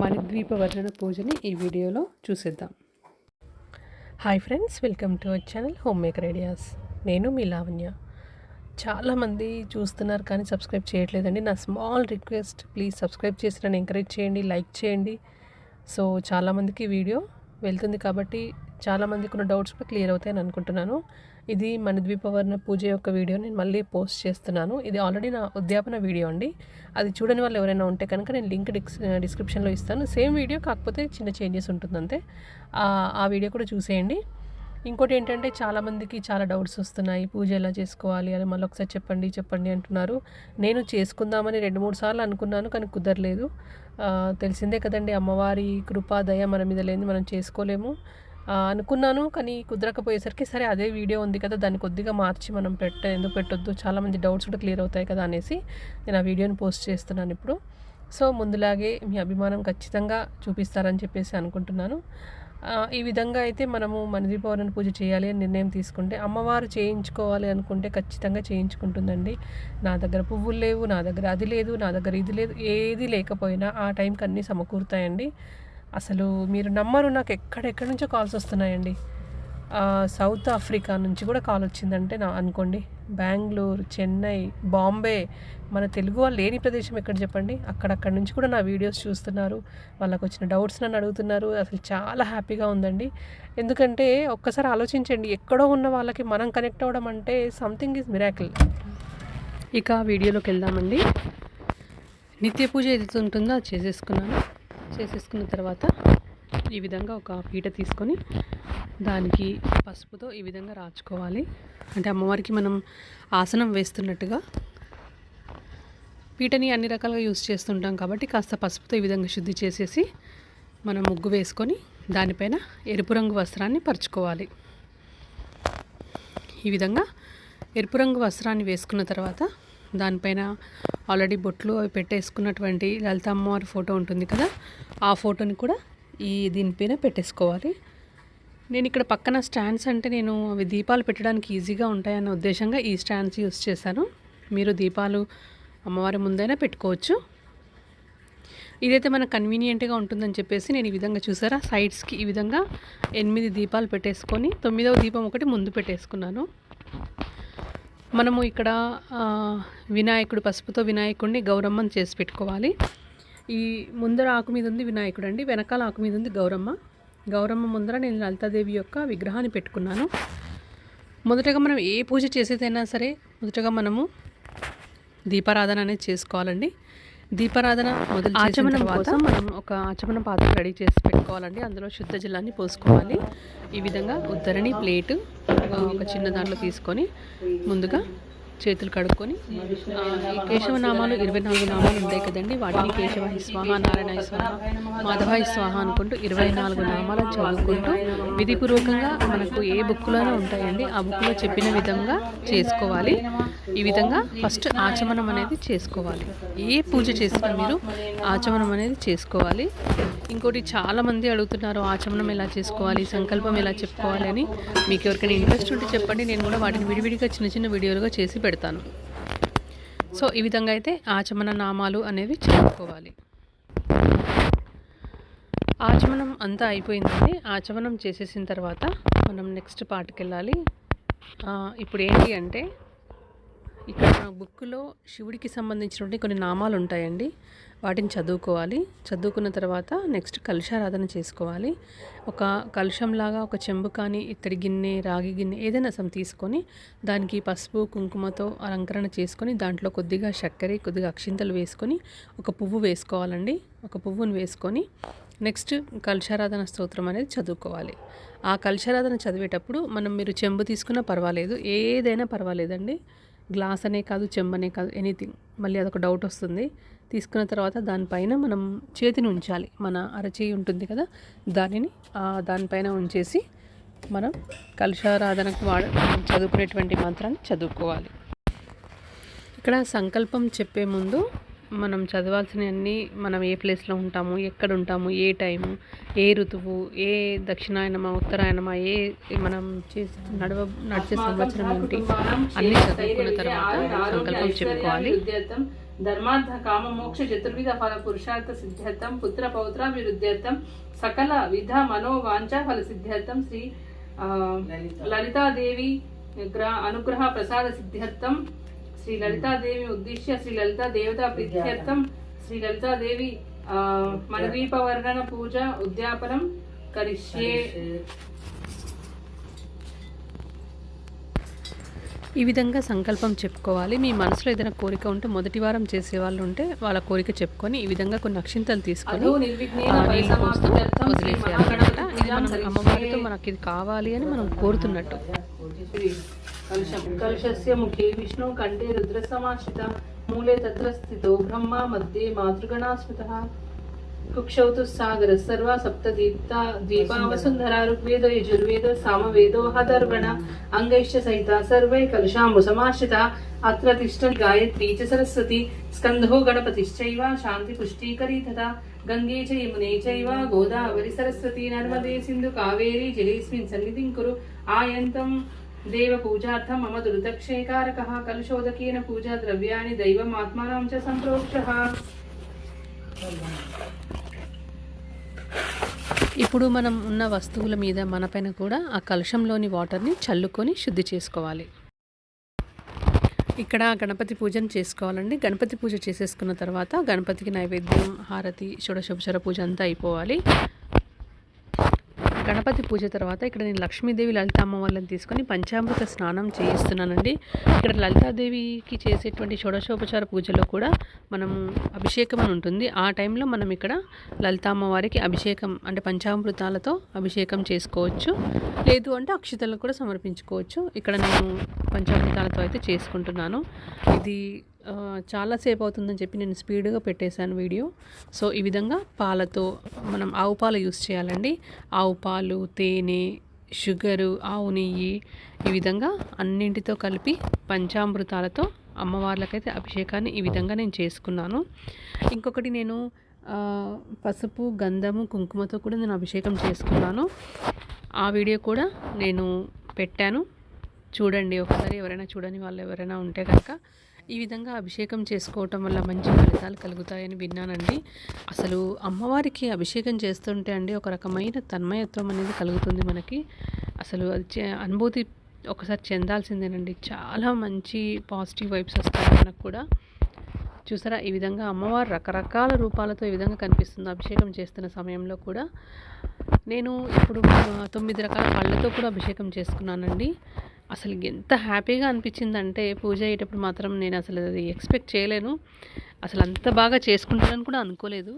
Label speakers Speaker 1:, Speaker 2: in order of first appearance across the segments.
Speaker 1: మణిద్వీప వర్ణన పూజని ఈ వీడియోలో చూసేద్దాం. Hi friends welcome to our channel home maker ideas నేను మీ లావణ్య. చాలామంది చూస్తున్నారు కానీ సబ్స్క్రైబ్ చేయట్లేదండి. నా స్మాల్ రిక్వెస్ట్ ప్లీజ్ సబ్స్క్రైబ్ చేసి నన్ను ఎంకరేజ్ చేయండి లైక్ చేయండి. సో చాలామందికి వీడియో వెళ్తుంది కాబట్టి చాలామందికి ఉన్న డౌట్స్ కూడా క్లియర్ అవుతాయని అనుకుంటున్నాను. ఇది మన ద్వీపవర్ణ పూజ యొక్క వీడియో నేను మళ్ళీ పోస్ట్ చేస్తున్నాను. ఇది ఆల్రెడీ నా ఉద్యాపన వీడియో అండి. అది చూడని వాళ్ళు ఎవరైనా ఉంటే కనుక నేను లింక్ డిస్ డిస్క్రిప్షన్లో ఇస్తాను. సేమ్ వీడియో కాకపోతే చిన్న చేంజెస్ ఉంటుందంతే ఆ- ఆ వీడియో కూడా చూసేయండి. ఇంకోటి ఏంటంటే చాలామందికి చాలా డౌట్స్ వస్తున్నాయి. పూజ ఎలా చేసుకోవాలి? అని మళ్ళీ ఒకసారి చెప్పండి చెప్పండి అంటున్నారు. నేను చేసుకుందామని రెండు మూడు సార్లు అనుకున్నాను కానీ కుదరలేదు. తెలిసిందే కదండి అమ్మవారి కృపా దయ మన మీద లేని మనం చేసుకోలేము. అనుకున్నాను కానీ కుదరకపోయేసరికి సరే అదే వీడియో ఉంది కదా దాన్ని కొద్దిగా మార్చి మనం పెట్ట ఎందుకు పెట్టొద్దు చాలామంది డౌట్స్ కూడా క్లియర్ అవుతాయి కదా అనేసి నేను ఆ వీడియోని పోస్ట్ చేస్తున్నాను ఇప్పుడు. సో ముందులాగే మీ అభిమానం ఖచ్చితంగా చూపిస్తారని చెప్పేసి అనుకుంటున్నాను. ఈ విధంగా అయితే మనము మనది పూజ చేయాలి అని నిర్ణయం తీసుకుంటే అమ్మవారు చేయించుకోవాలి అనుకుంటే ఖచ్చితంగా చేయించుకుంటుందండి. నా దగ్గర పువ్వులు లేవు నా దగ్గర అది లేదు నా దగ్గర ఇది లేదు ఏది లేకపోయినా ఆ టైంకి అన్నీ సమకూరుతాయండి. అసలు మీరు నమ్మరు నాకు ఎక్కడెక్కడి నుంచో కాల్స్ వస్తున్నాయండి. సౌత్ ఆఫ్రికా నుంచి కూడా కాల్ వచ్చిందంటే నా అనుకోండి. బెంగళూరు చెన్నై బాంబే మన తెలుగు వాళ్ళు లేని ప్రదేశం ఎక్కడ చెప్పండి? అక్కడక్కడ నుంచి కూడా నా వీడియోస్ చూస్తున్నారు. వాళ్ళకు వచ్చిన డౌట్స్ నన్ను అడుగుతున్నారు. అసలు చాలా హ్యాపీగా ఉందండి. ఎందుకంటే ఒక్కసారి ఆలోచించండి ఎక్కడో ఉన్న వాళ్ళకి మనం కనెక్ట్ అవ్వడం అంటే సంథింగ్ ఈజ్ మిరాకిల్. ఇక వీడియోలోకి వెళ్దామండి. నిత్య పూజ ఏదైతే ఉంటుందో అది చేసేసుకున్నాను. చేసేసుకున్న తర్వాత ఈ విధంగా ఒక పీట తీసుకొని దానికి పసుపుతో ఈ విధంగా రాచుకోవాలి. అంటే అమ్మవారికి మనం ఆసనం వేస్తున్నట్టుగా పీటని అన్ని రకాలుగా యూస్ చేస్తుంటాం కాబట్టి కాస్త పసుపుతో ఈ విధంగా శుద్ధి చేసేసి మనం ముగ్గు వేసుకొని దానిపైన ఎరుపు రంగు వస్త్రాన్ని పరుచుకోవాలి. ఈ విధంగా ఎరుపు రంగు వస్త్రాన్ని వేసుకున్న తర్వాత దానిపైన ఆల్రెడీ బొట్లు అవి పెట్టేసుకున్నటువంటి లలిత అమ్మవారి ఫోటో ఉంటుంది కదా ఆ ఫోటోని కూడా ఈ దీనిపైన పెట్టేసుకోవాలి. నేను ఇక్కడ పక్కన స్టాండ్స్ అంటే నేను అవి దీపాలు పెట్టడానికి ఈజీగా ఉంటాయన్న ఉద్దేశంగా ఈ స్టాండ్స్ యూస్ చేశాను. మీరు దీపాలు అమ్మవారి ముందైనా పెట్టుకోవచ్చు. ఇదైతే మనకు కన్వీనియంట్గా ఉంటుందని చెప్పేసి నేను ఈ విధంగా చూసారా? సైడ్స్కి ఈ విధంగా ఎనిమిది దీపాలు పెట్టేసుకొని తొమ్మిదవ దీపం ఒకటి ముందు పెట్టేసుకున్నాను. మనము ఇక్కడ వినాయకుడు పసుపుతో వినాయకుడిని గౌరమ్మని చేసి పెట్టుకోవాలి. ఈ ముందర ఆకు మీద ఉంది వినాయకుడు అండి వెనకాల ఆకు మీద ఉంది గౌరమ్మ. గౌరమ్మ ముందర నేను లలితాదేవి యొక్క విగ్రహాన్ని పెట్టుకున్నాను. మొదటగా మనం ఏ పూజ చేసేదైనా సరే మొదటగా మనము దీపారాధన అనేది చేసుకోవాలండి. దీపారాధన మొదలు ఆచమనం కోసం మనం ఒక ఆచమన పాత్ర రెడీ చేసి పెట్టుకోవాలండి. అందులో శుద్ధ జలాన్ని పోసుకోవాలి. ఈ విధంగా ఉద్దరణి ప్లేటు ఒక చిన్న దాంట్లో తీసుకొని ముందుగా చేతులు కడుక్కొని ఈ కేశవ నామాలు ఇరవై నాలుగు నామాలు ఉంటాయి కదండి వాటిని కేశవ స్వాహ నారాయణ స్వాహ మాధవ స్వాహ అనుకుంటూ ఇరవై నాలుగు నామాలు చదువుకుంటూ విధిపూర్వకంగా మనకు ఏ బుక్లోనే ఉంటాయండి ఆ బుక్లో చెప్పిన విధంగా చేసుకోవాలి. ఈ విధంగా ఫస్ట్ ఆచమనం అనేది చేసుకోవాలి. ఏ పూజ చేసినా మీరు ఆచమనం అనేది చేసుకోవాలి. ఇంకోటి చాలా మంది అడుగుతున్నారు ఆచమనం ఎలా చేసుకోవాలి సంకల్పం ఎలా చెప్పుకోవాలి అని. మీకు ఎవరికైనా ఇంట్రెస్ట్ ఉంటే చెప్పండి నేను కూడా వాటిని విడివిడిగా చిన్న చిన్న వీడియోలుగా చేసి పెడతాను. పెడతాను. సో ఈ విధంగా అయితే ఆచమన నామాలు అనేవి చదువుకోవాలి ఆచమనం అంతా అయిపోయిందండి. ఆచమనం చేసేసిన తర్వాత మనం నెక్స్ట్ పార్ట్కి వెళ్ళాలి ఇప్పుడు ఏంటి అంటే ఇక్కడ బుక్లో శివుడికి సంబంధించినటువంటి కొన్ని నామాలు ఉంటాయండి వాటిని చదువుకోవాలి. చదువుకున్న తర్వాత నెక్స్ట్ కలుషారాధన చేసుకోవాలి. ఒక కలుషంలాగా ఒక చెంబు కానీ ఇత్తడి గిన్నె రాగి గిన్నె ఏదైనా సమ్ తీసుకొని దానికి పసుపు కుంకుమతో అలంకరణ చేసుకొని దాంట్లో కొద్దిగా చక్కెర కొద్దిగా అక్షింతలు వేసుకొని ఒక పువ్వు వేసుకోవాలండి. ఒక పువ్వును వేసుకొని నెక్స్ట్ కలుషారాధన స్తోత్రం అనేది చదువుకోవాలి. ఆ కలుషారాధన చదివేటప్పుడు మనం మీరు చెంబు తీసుకున్నా పర్వాలేదు. ఏదైనా పర్వాలేదండి. గ్లాస్ అనే కాదు చెంబనే కాదు ఎనీథింగ్. మళ్ళీ అదొక డౌట్ వస్తుంది. తీసుకున్న తర్వాత దానిపైన మనం చేతిని ఉంచాలి. మన అరచేయి ఉంటుంది కదా దానిని దానిపైన ఉంచేసి మనం కలుషారాధనకు వాడ చదువుకునేటువంటి మంత్రాన్ని చదువుకోవాలి. ఇక్కడ సంకల్పం చెప్పే ముందు మనం చదవాల్సినవన్నీ మనం ఏ ప్లేస్లో ఉంటాము ఎక్కడ ఉంటాము ఏ టైము ఏ ఋతువు ఏ దక్షిణాయనమా ఉత్తరాయణమా ఏ మనం చేసి నడవ నడిచే సంవత్సరం ఏంటి అన్నీ చదువుకున్న తర్వాత సంకల్పం చెప్పుకోవాలి.
Speaker 2: ధర్మార్థ కామ మోక్ష చతుర్విధ ఫల పురుషార్థ సిద్ధ్యర్థం పుత్ర పౌత్రాభివృద్ధ్యర్థం సకల విధ మనోవాంఛ ఫల సిద్ధ్యర్థం శ్రీ లలితాదేవి గ్ర- అనుగ్రహ ప్రసాద సిద్ధ్యర్థం శ్రీ లలితాదేవి ఉద్దిశ్య శ్రీ లలితా దేవతా ప్రీత్యర్థం శ్రీ లలితాదేవి ఆ, మనదీపవర్ణన పూజ ఉద్యాపనం. కరిష్యే.
Speaker 1: ఈ విధంగా సంకల్పం చెప్పుకోవాలి. మీ మనసులో ఏదైనా కోరిక ఉంటే మొదటి వారం చేసే వాళ్ళు ఉంటే వాళ్ళ కోరిక చెప్పుకొని ఈ విధంగా కొన్ని అక్షింతలు తీసుకొని నీళ్ళు పోస్తూ వదిలేసేయాలన్నమాట ఇది మనం అమ్మవారితో మనకి ఇది కావాలి అని మనం కోరుతున్నట్టు.
Speaker 2: కలుషం కలుషస్య ముఖే విష్ణు కంఠే రుద్ర సమాశ్రిత మూలే తత్ర స్థితో బ్రహ్మ మధ్యే कुक्षौतु सागर सर्वा सप्तदीप्ता द्वीपा वसुन्धरा ऋग्वेदो सामवेदो हदर्वण अङ्गैश्च सहिता सर्वे कलशाम्बु समाश्रिता अत्र तिष्ठन् गायत्री च सरस्वती स्कन्धो गणपतिश्चैव शान्तिपुष्टीकरी तथा गङ्गे च यमुने चैव गोदावरी सरस्वती नर्मदे सिन्धु कावेरी जलेऽस्मिन् सन्निधिं कुरु आयन्तम् देवपूजार्थं मम दुर्दक्षयकारकः कलशोदकेन पूजा द्रव्याणि दैवमात्मानं च सम्प्रोक्षः
Speaker 1: ఇప్పుడు మనం ఉన్న వస్తువుల మీద మనపైన కూడా ఆ కలుషంలోని వాటర్ని చల్లుకొని శుద్ధి చేసుకోవాలి. ఇక్కడ గణపతి పూజను చేసుకోవాలండి. గణపతి పూజ చేసేసుకున్న తర్వాత గణపతికి నైవేద్యం హారతి షోడశోపచార పూజ అంతా అయిపోవాలి. గణపతి పూజ తర్వాత ఇక్కడ నేను లక్ష్మీదేవి లలితామ్మ వాళ్ళని తీసుకొని పంచామృత స్నానం చేయిస్తున్నానండి. ఇక్కడ లలితాదేవికి చేసేటువంటి షోడశోపచార పూజలో కూడా మనం అభిషేకం అని ఉంటుంది. ఆ టైంలో మనం ఇక్కడ లలితామ్మ వారికి అభిషేకం అంటే పంచామృతాలతో అభిషేకం చేసుకోవచ్చు. లేదు అంటే అక్షతలకు కూడా సమర్పించుకోవచ్చు. ఇక్కడ నేను పంచామృతాలతో అయితే చేసుకుంటున్నాను. ఇది చాలాసేపు అవుతుందని చెప్పి నేను స్పీడ్గా పెట్టేశాను వీడియో. సో ఈ విధంగా పాలతో మనం ఆవు పాలు యూస్ చేయాలండి. ఆవు పాలు తేనె షుగరు ఆవు నెయ్యి ఈ విధంగా అన్నింటితో కలిపి పంచామృతాలతో అమ్మవార్లకైతే అభిషేకాన్ని ఈ విధంగా నేను చేసుకున్నాను. ఇంకొకటి నేను పసుపు గంధము కుంకుమతో కూడా నేను అభిషేకం చేసుకున్నాను. ఆ వీడియో కూడా నేను పెట్టాను. చూడండి ఒకసారి ఎవరైనా చూడని వాళ్ళు ఎవరైనా ఉంటే కనుక ఈ విధంగా అభిషేకం చేసుకోవటం వల్ల మంచి ఫలితాలు కలుగుతాయని విన్నానండి. అసలు అమ్మవారికి అభిషేకం చేస్తుంటే అండి ఒక రకమైన తన్మయత్వం అనేది కలుగుతుంది మనకి. అసలు అది చే- అనుభూతి ఒకసారి చెందాల్సిందేనండి. చాలా మంచి పాజిటివ్ వైబ్స్ వస్తాయి మనకు కూడా. చూసారా ఈ విధంగా అమ్మవారు రకరకాల రూపాలతో ఈ విధంగా కనిపిస్తుంది అభిషేకం చేస్తున్న సమయంలో కూడా. నేను ఇప్పుడు తొమ్మిది రకాల పళ్ళతో కూడా అభిషేకం చేసుకున్నానండి. అసలు ఎంత హ్యాపీగా అనిపించిందంటే పూజ అయ్యేటప్పుడు మాత్రం నేను అసలు అది ఎక్స్పెక్ట్ చేయలేను. అసలు అంత బాగా చేసుకుంటానని కూడా అనుకోలేదు.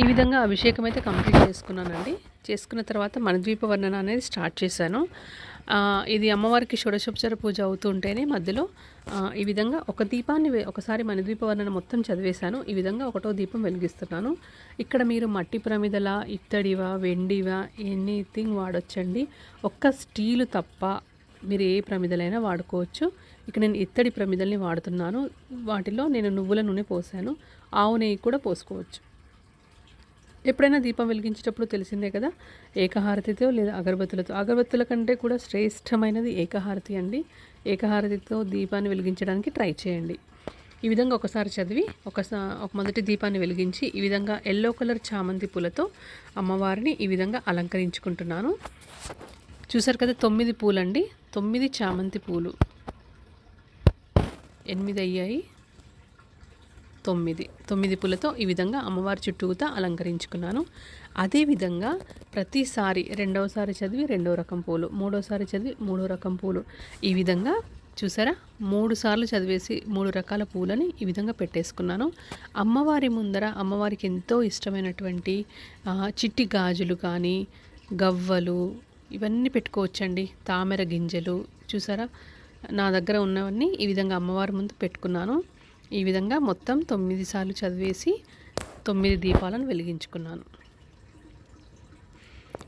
Speaker 1: ఈ విధంగా అభిషేకం అయితే కంప్లీట్ చేసుకున్నానండి. చేసుకున్న తర్వాత మనద్వీప వర్ణన అనేది స్టార్ట్ చేశాను. ఇది అమ్మవారికి షోడశోపచార పూజ అవుతుంటేనే మధ్యలో ఈ విధంగా ఒక దీపాన్ని ఒకసారి మనద్వీప వర్ణన మొత్తం చదివేశాను. ఈ విధంగా ఒకటో దీపం వెలిగిస్తున్నాను. ఇక్కడ మీరు మట్టి ప్రమిదల ఇత్తడివా వెండివా ఎనీథింగ్ వాడొచ్చండి. ఒక్క స్టీలు తప్ప మీరు ఏ ప్రమిదలైనా వాడుకోవచ్చు. ఇక్కడ నేను ఇత్తడి ప్రమిదల్ని వాడుతున్నాను. వాటిలో నేను నువ్వుల నూనె పోసాను. ఆవు నెయ్యి కూడా పోసుకోవచ్చు. ఎప్పుడైనా దీపం వెలిగించేటప్పుడు తెలిసిందే కదా? ఏకహారతితో లేదా అగరబత్తులతో? అగరబత్తుల కంటే కూడా శ్రేష్టమైనది ఏకహారతి అండి. ఏకహారతితో దీపాన్ని వెలిగించడానికి ట్రై చేయండి. ఈ విధంగా ఒకసారి చదివి ఒకసా ఒక మొదటి దీపాన్ని వెలిగించి ఈ విధంగా ఎల్లో కలర్ చామంతి పూలతో అమ్మవారిని ఈ విధంగా అలంకరించుకుంటున్నాను. చూసారు కదా తొమ్మిది పూలండి. తొమ్మిది చామంతి పూలు. ఎనిమిది అయ్యాయి. తొమ్మిది. తొమ్మిది పూలతో ఈ విధంగా అమ్మవారి చుట్టూతా అలంకరించుకున్నాను. అదేవిధంగా ప్రతిసారి రెండవసారి చదివి రెండో రకం పూలు మూడోసారి చదివి మూడో రకం పూలు. ఈ విధంగా చూసారా? మూడు సార్లు చదివేసి మూడు రకాల పూలని ఈ విధంగా పెట్టేసుకున్నాను. అమ్మవారి ముందర అమ్మవారికి ఎంతో ఇష్టమైనటువంటి చిట్టి గాజులు కానీ గవ్వలు ఇవన్నీ పెట్టుకోవచ్చండి. తామర గింజలు చూసారా? నా దగ్గర ఉన్నవన్నీ ఈ విధంగా అమ్మవారి ముందు పెట్టుకున్నాను. ఈ విధంగా మొత్తం తొమ్మిది సార్లు చదివేసి తొమ్మిది దీపాలను వెలిగించుకున్నాను.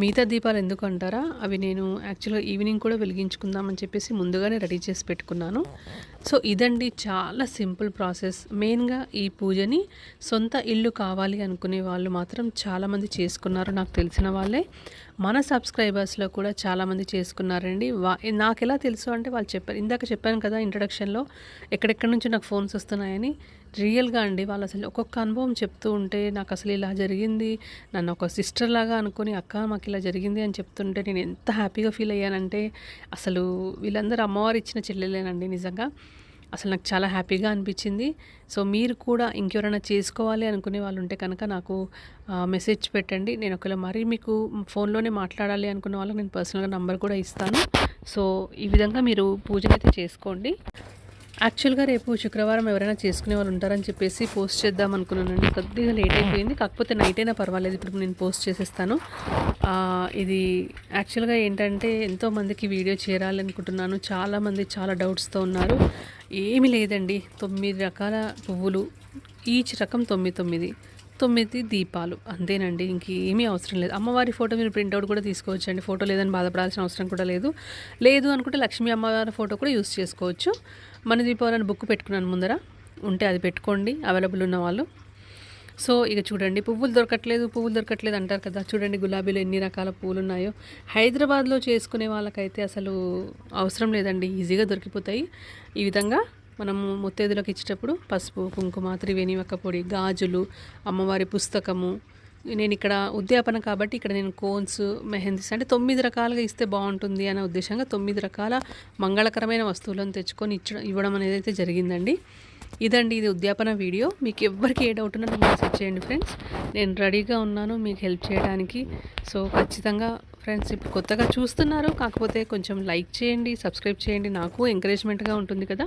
Speaker 1: మిగతా దీపాలు ఎందుకు అంటారా? అవి నేను యాక్చువల్గా ఈవినింగ్ కూడా వెలిగించుకుందామని చెప్పేసి ముందుగానే రెడీ చేసి పెట్టుకున్నాను. సో ఇదండి చాలా సింపుల్ ప్రాసెస్ మెయిన్గా ఈ పూజని సొంత ఇల్లు కావాలి అనుకునే వాళ్ళు మాత్రం చాలామంది చేసుకున్నారు. నాకు తెలిసిన వాళ్ళే. మన సబ్స్క్రైబర్స్లో కూడా చాలామంది చేసుకున్నారండి. వా నాకు ఎలా తెలుసు అంటే వాళ్ళు చెప్పారు ఇందాక చెప్పాను కదా ఇంట్రడక్షన్లో ఎక్కడెక్కడి నుంచి నాకు ఫోన్స్ వస్తున్నాయని. రియల్గా అండి వాళ్ళు అసలు ఒక్కొక్క అనుభవం చెప్తూ ఉంటే నాకు అసలు ఇలా జరిగింది నన్ను ఒక సిస్టర్ లాగా అనుకుని అక్క మాకు ఇలా జరిగింది అని చెప్తుంటే నేను ఎంత హ్యాపీగా ఫీల్ అయ్యానంటే అసలు వీళ్ళందరూ అమ్మవారు ఇచ్చిన చెల్లెలేనండి నిజంగా. అసలు నాకు చాలా హ్యాపీగా అనిపించింది. సో మీరు కూడా ఇంకెవరైనా చేసుకోవాలి అనుకునే వాళ్ళు ఉంటే కనుక నాకు మెసేజ్ పెట్టండి. నేను ఒకవేళ మరీ మీకు ఫోన్లోనే మాట్లాడాలి అనుకున్న వాళ్ళకి నేను పర్సనల్గా నంబర్ కూడా ఇస్తాను. సో ఈ విధంగా మీరు పూజనైతే చేసుకోండి. యాక్చువల్గా రేపు శుక్రవారం ఎవరైనా చేసుకునే వాళ్ళు ఉంటారని చెప్పేసి పోస్ట్ చేద్దాం అనుకున్నానండి. కొద్దిగా లేట్ అయిపోయింది. కాకపోతే నైట్ అయినా పర్వాలేదు. ఇప్పుడు నేను పోస్ట్ చేసేస్తాను. ఇది యాక్చువల్గా ఏంటంటే ఎంతోమందికి వీడియో చేరాలి అనుకుంటున్నాను. చాలామంది చాలా డౌట్స్తో ఉన్నారు. ఏమీ లేదండి. తొమ్మిది రకాల పువ్వులు. ఈచ్ రకం తొమ్మిది తొమ్మిది. తొమ్మిది దీపాలు. అంతేనండి. ఇంకేమీ అవసరం లేదు. అమ్మవారి ఫోటో మీరు ప్రింట్అవుట్ కూడా తీసుకోవచ్చు అండి ఫోటో లేదని బాధపడాల్సిన అవసరం కూడా లేదు. లేదు అనుకుంటే లక్ష్మీ అమ్మవారి ఫోటో కూడా యూస్ చేసుకోవచ్చు. మన దీపావళి బుక్ పెట్టుకున్నాను ముందర. ఉంటే అది పెట్టుకోండి. అవైలబుల్ ఉన్న వాళ్ళు. సో ఇక చూడండి పువ్వులు దొరకట్లేదు పువ్వులు దొరకట్లేదు అంటారు కదా. చూడండి గులాబీలో ఎన్ని రకాల పూలు ఉన్నాయో హైదరాబాద్లో చేసుకునే వాళ్ళకైతే అసలు అవసరం లేదండి ఈజీగా దొరికిపోతాయి. ఈ విధంగా మనము ముత్తేదులకు ఇచ్చేటప్పుడు పసుపు కుంకుమ త్రివేణి ఒక్క పొడి గాజులు అమ్మవారి పుస్తకము. నేను ఇక్కడ ఉద్యాపన కాబట్టి ఇక్కడ నేను కోన్స్ మెహందీస్ అంటే తొమ్మిది రకాలుగా ఇస్తే బాగుంటుంది అనే ఉద్దేశంగా తొమ్మిది రకాల మంగళకరమైన వస్తువులను తెచ్చుకొని ఇచ్చడం ఇవ్వడం అనేది అయితే జరిగిందండి. ఇదండి ఇది ఉద్యాపన వీడియో. మీకు ఎవ్వరికి ఏ డౌట్ ఉన్నా నాకు మెసేజ్ చేయండి ఫ్రెండ్స్. నేను రెడీగా ఉన్నాను మీకు హెల్ప్ చేయడానికి. సో ఖచ్చితంగా ఫ్రెండ్స్ ఇప్పుడు కొత్తగా చూస్తున్నారు కాకపోతే కొంచెం లైక్ చేయండి సబ్స్క్రైబ్ చేయండి. నాకు ఎంకరేజ్మెంట్గా ఉంటుంది కదా.